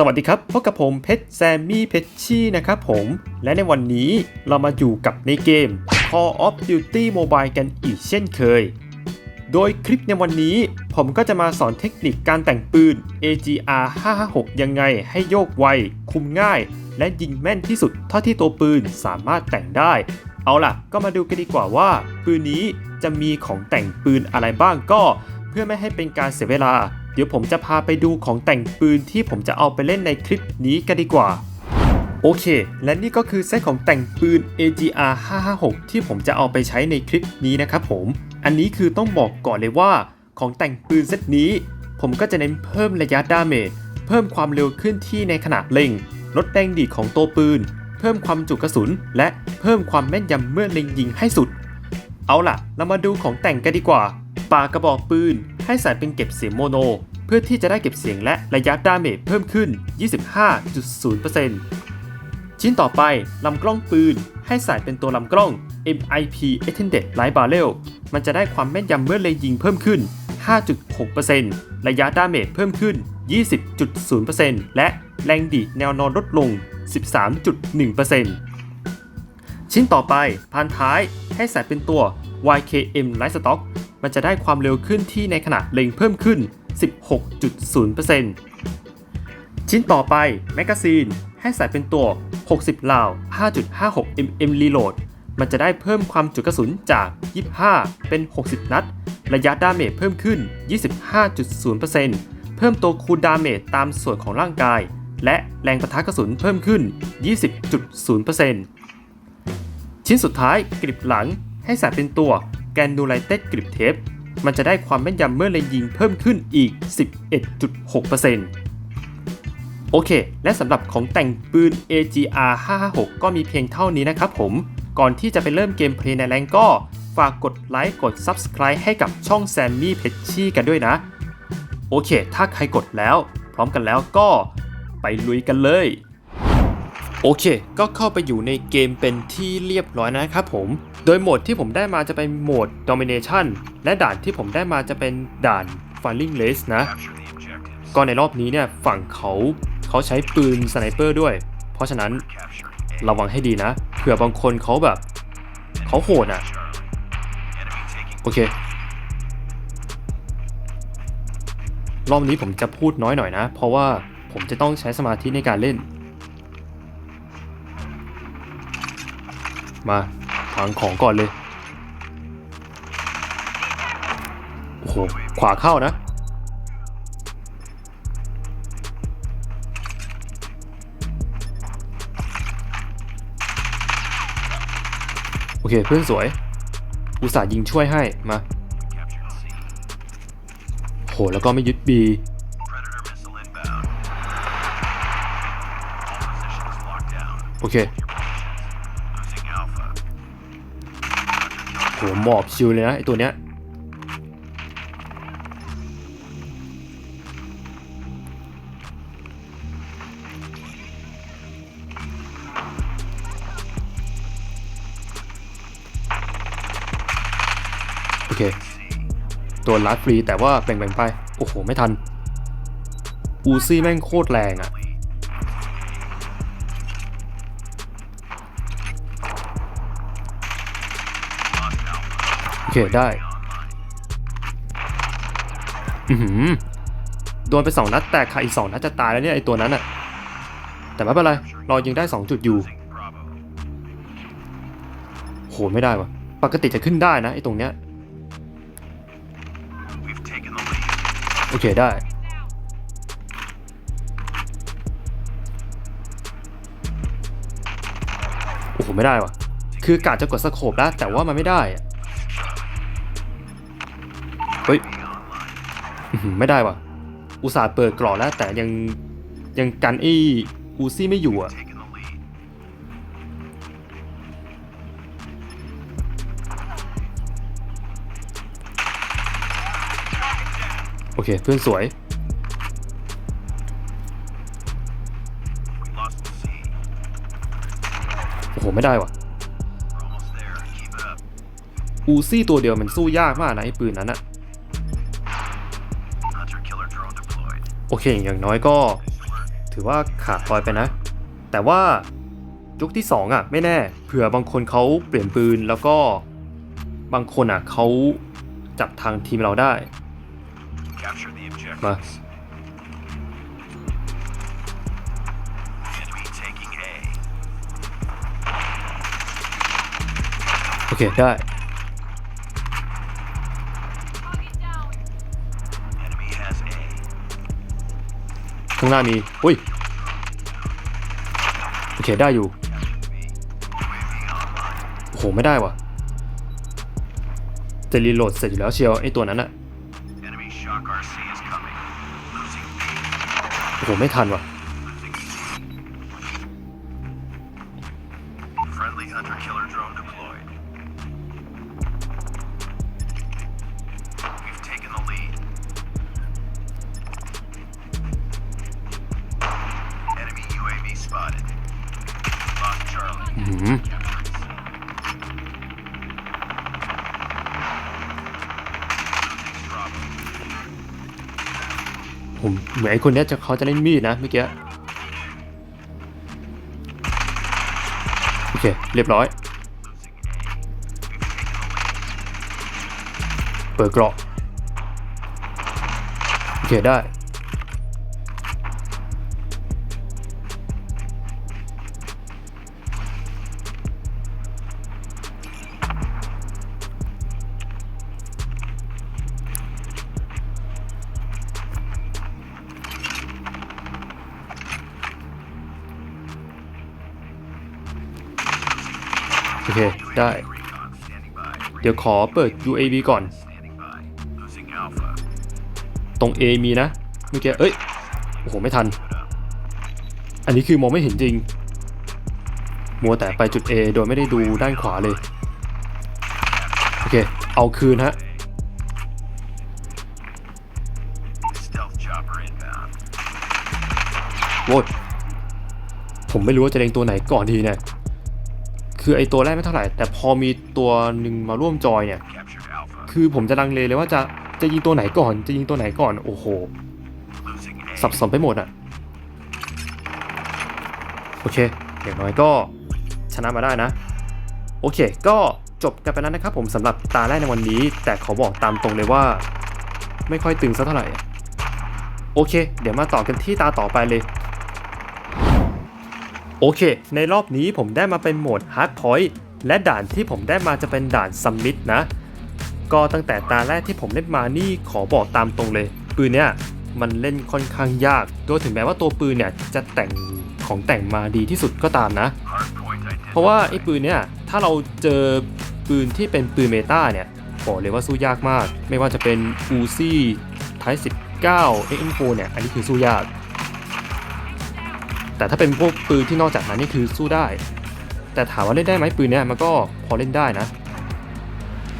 สวัสดีครับพบกับผมเพชรแซมมี่เพชชี่นะครับผม และในวันนี้เรามาอยู่กับในเกม Call of Duty Mobile กันอีกเช่นเคย โดยคลิปในวันนี้ผมก็จะมาสอนเทคนิคการแต่งปืน AGR 556 ยังไงให้โยกไว คุมง่าย และยิงแม่นที่สุดเท่าที่ตัวปืนสามารถแต่งได้ เอาล่ะ ก็มาดูกันดีกว่าว่า ปืนนี้จะมีของแต่งปืนอะไรบ้างก็ เพื่อไม่ให้เป็นการเสียเวลา ดี๋ยวผมจะพาไปดูของแต่งปืนที่ผมจะเอาไปเล่นในคลิปนี้กันดีกว่า โอเค และนี่ก็คือเซตของแต่งปืน AGR 556 ที่ผมจะเอาไปใช้ในคลิปนี้นะครับผม อันนี้คือต้องบอกก่อนเลยว่า ของแต่งปืนเซตนี้ ผมก็จะเน้นเพิ่มระยะดาเมจ เพิ่มความเร็วขึ้นที่ในขณะเล็ง ลดแรงดีดของตัวปืน เพิ่มความจุกระสุน และเพิ่มความแม่นยำเมื่อเล็งยิงให้สุด เอาล่ะ เรามาดูของแต่งกันดีกว่า ปากกระบอกปืน ให้ใส่เป็นเก็บเสียงโมโน เพื่อที่จะได้เก็บเสียงและระยะดาเมจเพิ่มขึ้น 25.0%ชิ้นต่อไปลำกล้องปืน ให้ใส่เป็นตัวลำกล้อง MIP Extended Light Barrel มันจะได้ความแม่นยำเมื่อเลงยิงเพิ่มขึ้น 5.6%ระยะดาเมจเพิ่มขึ้น 20.0%และแรงดีดแนวนอนลดลง 13.1%ชิ้นต่อไปพันท้ายให้ใส่เป็นตัว YKM Light Stock มันจะได้ความเร็วขึ้นที่ในขณะเล็งเพิ่มขึ้น 16.0%ชิ้นต่อไปแมกกาซีนให้ใส่เป็นตัว 60 ลาว 5.56 mm reload มันจะได้เพิ่มความจุกระสุนจาก 25 เป็น 60 นัด ระยะดาเมจเพิ่มขึ้น 25.0%เพิ่มตัวคูลดาเมจตามส่วนของร่างกาย และแรงประทะกระสุนเพิ่มขึ้น 20.0%ชิ้นสุดท้ายกริบหลังให้ใส่เป็นตัว Granulated Grip Tape มันจะได้ความแม่นยำเมื่อเล็งยิงเพิ่มขึ้นอีก 11.6%โอเค และสำหรับของแต่งปืน AGR 556 ก็มีเพียงเท่านี้นะครับผม ก่อนที่จะไปเริ่มเกมเพลย์ในแรงก็ ฝากกดไลค์กด Subscribe ให้กับช่อง Sammy p e t c h y กันด้วยนะ โอเค ถ้าใครกดแล้ว พร้อมกันแล้วก็ไปลุยกันเลยโอเค ก็เข้าไปอยู่ในเกมเป็นที่เรียบร้อยนะครับผม โดยโหมดที่ผมได้มาจะเป็นโหมด Domination และด่านที่ผมได้มาจะเป็นด่าน Firing Race นะ ก็ในรอบนี้เนี่ยฝั่งเขาเขาใช้ปืนสไนเปอร์ด้วย เพราะฉะนั้นระวังให้ดีนะ เผื่อบางคนเขาแบบ เขาโหดอะ โอเค รอบนี้ผมจะพูดน้อยหน่อยนะ เพราะว่าผมจะต้องใช้สมาธิในการเล่น มา วางของก่อนเลย โอ้โห ขวาเข้านะ โอเค เพื่อนสวย อุตส่าห์ยิงช่วยให้ มา โห แล้วก็ไม่ยึดบีโอเค โหหมอบชิวเลยนะไอตัวเนี้ยโอเค ตัวลัดฟรีแต่ว่าแบ่งๆไป โอ้โห ไม่ทัน อูซี่แม่งโคตรแรงอะ่ ได้ อือหือโดนไปสองนัดแต่ขาอีกสองนัดจะตายแล้วเนี่ยไอตัวนั้นอะแต่ไม่เป็นไรเรายังได้สองจุดอยู่โหไม่ได้วะปกติจะขึ้นได้นะไอตรงเนี้ยโอเคได้โอ้โหไม่ได้วะคือกาจะกดสโคปแล้วแต่ว่ามันไม่ได้อะ เฮ้ยไม่ได้วะอุตส่าห์เปิดกรอแล้ว แต่ยังยังกันไอ้อูซี่ไม่อยู่อะโอเค เพื่อนสวย โอ้โห ไม่ได้วะอูซี่ตัวเดียวมันสู้ยากมากนะไอ้ปืนนั้นอะ โอเค อย่างน้อยก็ถือถือว่าขาดลอยไปนะ แต่ว่ายุคที่สองอะไม่แน่ เผื่อบางคนเขาเปลี่ยนปืนแล้วก็บางคนอะเขาจับทางทีมเราได้ Capture the มา objectives. Enemy taking A. โอเค ได้างหน้ามี อุ้ย โอเคได้อยู่ โอ้โห ไม่ได้ว่ะ จะรีโหลดเสร็จอยู่แล้วเชียวไอตัวนั้นอะโอ้โห ไม่ทันว่ะ อนไอคนนี้จะเขาจะเล่นมีดนะเมื่อกี้โอเค เรียบร้อย เปิดเกราะโอเคได้ เคได้ เดี๋ยวขอเปิด UAV ก่อน ตรง A มีนะเมื่อกี้เอ้ย โอ้โห ไม่ทัน อันนี้คือมองไม่เห็นจริง มัวแต่ไปจุด A โดยไม่ได้ดูด้านขวาเลย โอเค เอาคืนฮะโว้ยผมไม่รู้ว่าจะเล็งตัวไหนก่อนดีเนี่ย คือไอตัวแรกไม่เท่าไหร่ แต่พอมีตัวหนึ่งมาร่วมจอยเนี่ย คือผมจะลังเลเลยว่าจะจะยิงตัวไหนก่อน จะยิงตัวไหนก่อน โอ้โห สับสนไปหมดอะโอเค อย่างน้อยก็ชนะมาได้นะ โอเค ก็จบกันไปแล้วนะครับผมสำหรับตาแรกในวันนี้ แต่ขอบอกตามตรงเลยว่า ไม่ค่อยตึงสักเท่าไหร่อะโอเค เดี๋ยวมาต่อกันที่ตาต่อไปเลย โอเค ในรอบนี้ผมได้มาเป็นโหมด Hard Point และด่านที่ผมได้มาจะเป็นด่าน Summit นะ ก็ตั้งแต่ตาแรกที่ผมเล่นมานี่ขอบอกตามตรงเลย ปืนเนี้ยมันเล่นค่อนข้างยาก โดยถึงแม้ว่าตัวปืนเนี่ยจะแต่งของแต่งมาดีที่สุดก็ตามนะ เพราะว่าไอ้ปืนเนี่ยถ้าเราเจอปืนที่เป็นปืนเมตาเนี่ยบอกเลยว่าสู้ยากมาก ไม่ว่าจะเป็น Uzi Type 19 XM4 เนี่ย อันนี้คือสู้ยาก แต่ถ้าเป็นพวกปืนที่นอกจากนั้นนี่คือสู้ได้ แต่ถามว่าเล่นได้ไหมปืนเนี่ยมันก็พอเล่นได้นะ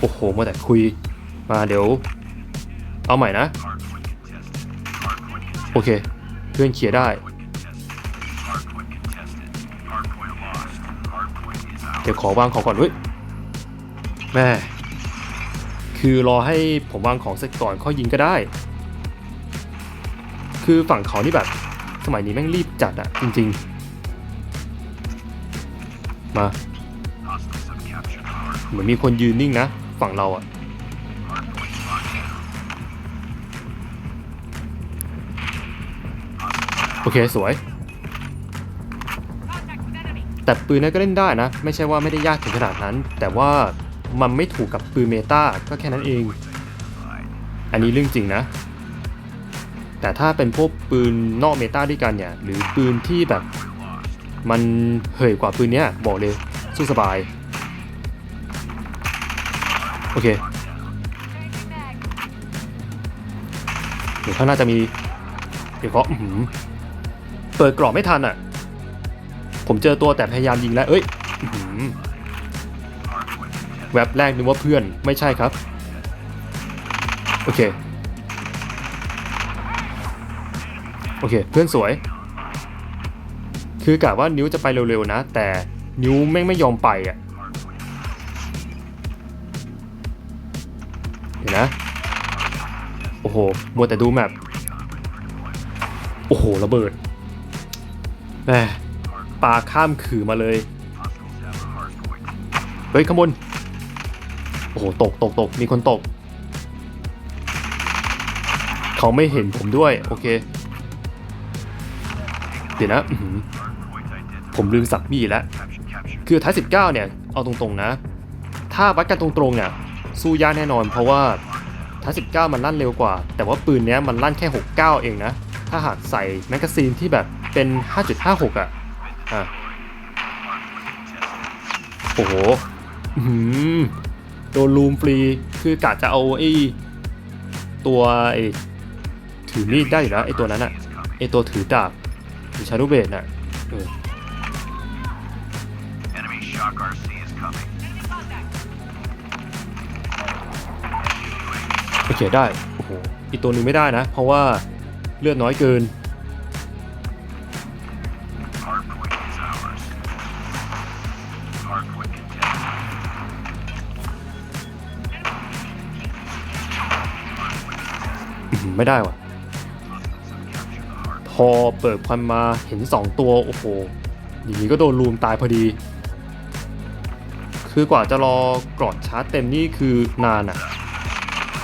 โอ้โหมาแต่คุยมาเดี๋ยว เอาใหม่นะ โอเค เพื่อนเคลียร์ได้ เดี๋ยวขอวางของก่อนเฮ้ยแม่คือรอให้ผมวางของเสร็จก่อนค่อยยิงก็ได้ คือฝั่งเขานี่แบบ สมัยนี้แม่งรีบจัดอะจริง ๆ มาเหมือนมีคนยืนนิ่งนะ ฝั่งเราอะโอเค สวย แต่ปืนนั้นก็เล่นได้นะ ไม่ใช่ว่าไม่ได้ยากถึงขนาดนั้น แต่ว่ามันไม่ถูกกับปืนเมตาก็แค่นั้นเอง อันนี้เรื่องจริงนะ แต่ถ้าเป็นพวกปืนนอกเมตาด้วยกันเนี่ย หรือปืนที่แบบมันเหยกว่าปืนเนี้ยบอกเลยสู้สบาย โอเคเดี๋ยวเขาน้าจะมี เดี๋ยวเขาเปิดกรอบไม่ทันอะ ผมเจอตัวแต่พยายามยิงแล้ว เอ้ยแวบแรกนึกว่าเพื่อนไม่ใช่ครับ โอเค โอเค เพื่อนสวย คือกะว่านิ้วจะไปเร็วๆนะ แต่นิ้วแม่งไม่ยอมไปอะเห็นนะ โอ้โหมัวแต่ดูแมปโอ้โห ระเบิดแหมปลาข้ามขื่อมาเลย เฮ้ยข้างบน โอ้โห ตกตกตกมีคนตก เขาไม่เห็นผมด้วย โอเค ดี๋ยวนะผมลืมสับมีแล้ว คือท้าย19เนี่ย เอาตรงๆนะ ถ้าวัดกันตรงๆเนี่ยสู้ยากแน่นอน เพราะว่าท้าย19มันลั่นเร็วกว่า แต่ว่าปืนเนี้ยมันลั่นแค่ 69 เองนะ ถ้าหากใส่แมกกาซีนที่แบบเป็น 5.56 อะอะโอ้โหโดนลูมฟรี คือกะจะเอาไอ้ตัวไอ้ถือมีดได้อยู่แล้วไอ้ตัวนั้นอะไอ้ตัวถือดาบ หรือชารุเบตน่ะเออ Enemy shock RC is coming. โอเคได้ โอ้โห อีกตัวหนึ่งไม่ได้นะ เพราะว่าเลือดน้อยเกิน Hard point is ours. Hard point contested. อื้อหือไม่ได้ว่ะ Capture the hard พอเปิดควันมาเห็น 2 ตัว โอ้โหอย่างนี้ก็โดนลูมตายพอดี คือกว่าจะรอกรอดชาร์จเต็มนี่คือนานอะ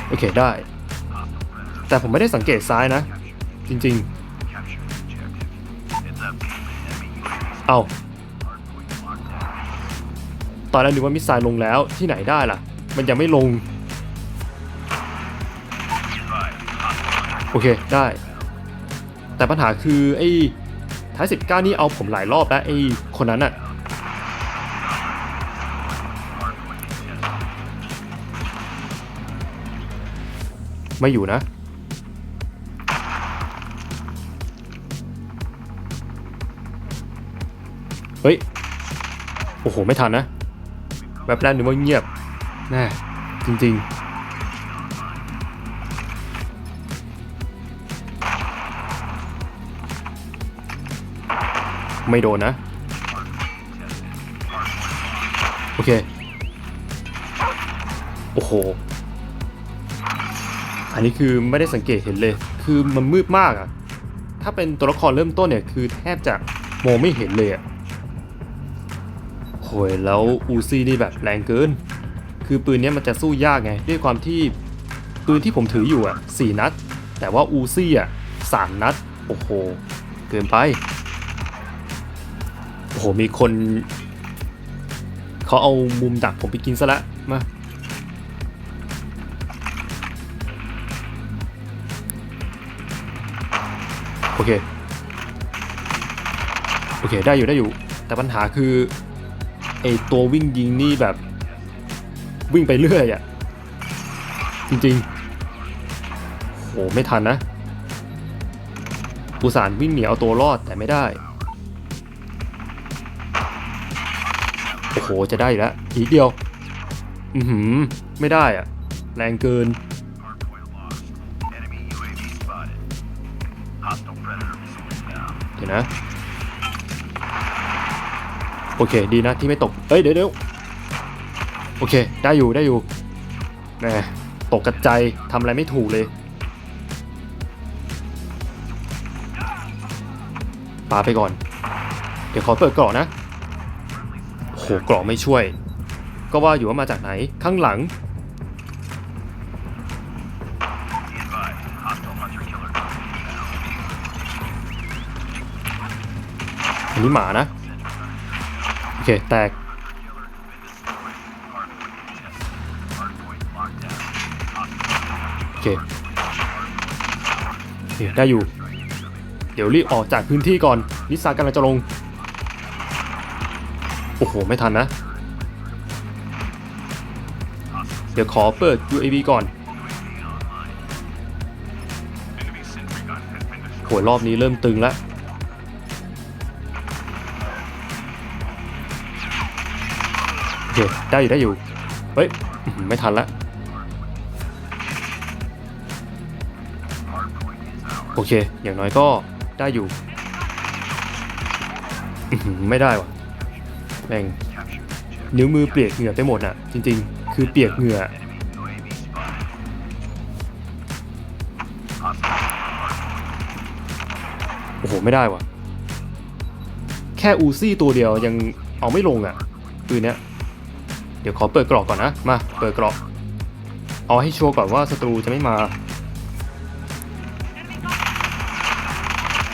โอเคได้ แต่ผมไม่ได้สังเกตซ้ายนะ จริงๆ เอาตอนแรกนึกว่ามิสไซล์ลงแล้วที่ไหนได้ล่ะ มันยังไม่ลง โอเคได้ แต่ปัญหาคือไอ้ท้ายสิบเก้านี่เอาผมหลายรอบแล้วไอ้คนนั้นอะไม่อยู่นะ เฮ้ย โอ้โห ไม่ทันนะ แบบแรกนึกว่าเงียบแน่จริง ๆ ไม่โดนนะ โอเค โอ้โห อันนี้คือไม่ได้สังเกตเห็นเลย คือมันมืดมากอะถ้าเป็นตัวละครเริ่มต้นเนี่ย คือแทบจะมองไม่เห็นเลยอะโหยแล้วอูซี่นี่แบบแรงเกิน คือปืนนี้มันจะสู้ยากไง ด้วยความที่ปืนที่ผมถืออยู่อะสี่นัด แต่ว่าอูซี่อะสามนัด โอ้โห เกินไป โอ้โหมีคนเขาเอามุมดักผมไปกินซะละมาโอเค โอเค ได้อยู่ได้อยู่ แต่ปัญหาคือไอตัววิ่งยิงนี่แบบ วิ่งไปเรื่อยอะจริงๆโหไม่ทันนะอุสาห์วิ่งหนีเอาตัวรอดแต่ไม่ได้ โอ้โห จะได้แล้วอีกเดียว อือหือ ไม่ได้อะแรงเกิน เดี๋ยวนะ โอเค ดีนะที่ไม่ตก เอ้ย เดี๋ยวเดี๋ยวโอเค ได้อยู่ได้อยู่แหมตกกระจายทำอะไรไม่ถูกเลยปาไปก่อน เดี๋ยวขอเปิดกรอกนะ หกรอกไม่ช่วย ก็ว่าอยู่ว่ามาจากไหนข้างหลัง อันนี้หมานะ โอเค แตก โอเคได้อยู่ เดี๋ยวรีบออกจากพื้นที่ก่อนนิสซากำลังจะลง โอ้โห ไม่ทันนะ เดี๋ยวขอเปิด UAV ก่อนโหรอบนี้เริ่มตึงแล้วโอเคได้อยู่ได้อยู่ เฮ้ย ไม่ทันละโอเค อย่างน้อยก็ได้อยู่ ไม่ได้ว่ะ แม่งนิ้วมือเปียกเหงื่อไปหมดอะ จริง ๆ คือเปียกเหงื่อโอ้โห ไม่ได้ว่ะค่อูซี่ตัวเดียวยังเอาไม่ลงอะ่ะปืนเนี้ย เดี๋ยวขอเปิดกรอกก่อนนะ มา เปิดกรอก เอาให้ชัวร์ก่อนว่าศัตรูจะไม่มา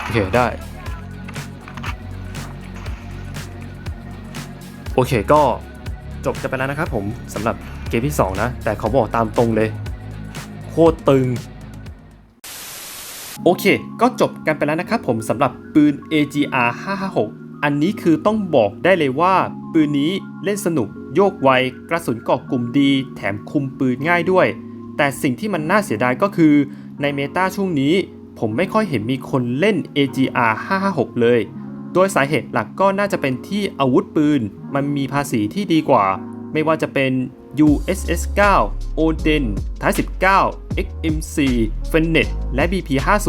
โอเค ได้ โอเคก็จบกันไปแล้วนะครับผมสำหรับเกมที่ 2 นะ แต่เขาบอกตามตรงเลย โคตรตึง โอเค ก็จบกันไปแล้วนะครับผมสำหรับปืน AGR 556 อันนี้คือต้องบอกได้เลยว่า ปืนนี้เล่นสนุกโยกไว กระสุนเกาะกลุ่มดี แถมคุมปืนง่ายด้วย แต่สิ่งที่มันน่าเสียดายก็คือในเมตาช่วงนี้ ผมไม่ค่อยเห็นมีคนเล่น AGR 556 เลย โดยสาเหตุหลักก็น่าจะเป็นที่อาวุธปืน มันมีภาษีที่ดีกว่า ไม่ว่าจะเป็น USS 9 Oden ท้าย19 XM4 Fennet และ BP50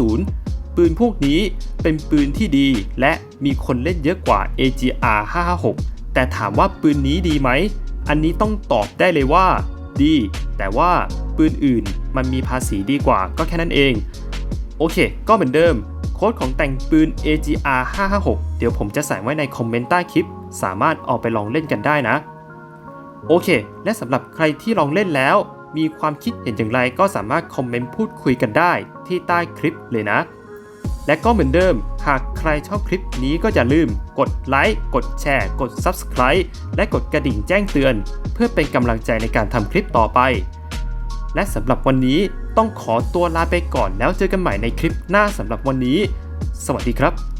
ปืนพวกนี้เป็นปืนที่ดีและมีคนเล่นเยอะกว่า AGR 556แต่ถามว่าปืนนี้ดีไหม อันนี้ต้องตอบได้เลยว่า ดี แต่ว่าปืนอื่นมันมีภาษีดีกว่าก็แค่นั้นเอง โอเค ก็เหมือนเดิม โค้ดของแต่งปืน AGR 556 เดี๋ยวผมจะใส่ไว้ในคอมเมนต์ใต้คลิป สามารถเอาไปลองเล่นกันได้นะ โอเค และสำหรับใครที่ลองเล่นแล้ว มีความคิดเห็นอย่างไรก็สามารถคอมเมนต์พูดคุยกันได้ที่ใต้คลิปเลยนะ และก็เหมือนเดิม หากใครชอบคลิปนี้ก็อย่าลืม กดไลค์ กดแชร์ กด Subscribe และกดกระดิ่งแจ้งเตือน เพื่อเป็นกำลังใจในการทำคลิปต่อไป และสำหรับวันนี้ต้องขอตัวลาไปก่อนแล้วเจอกันใหม่ในคลิปหน้าสำหรับวันนี้ สวัสดีครับ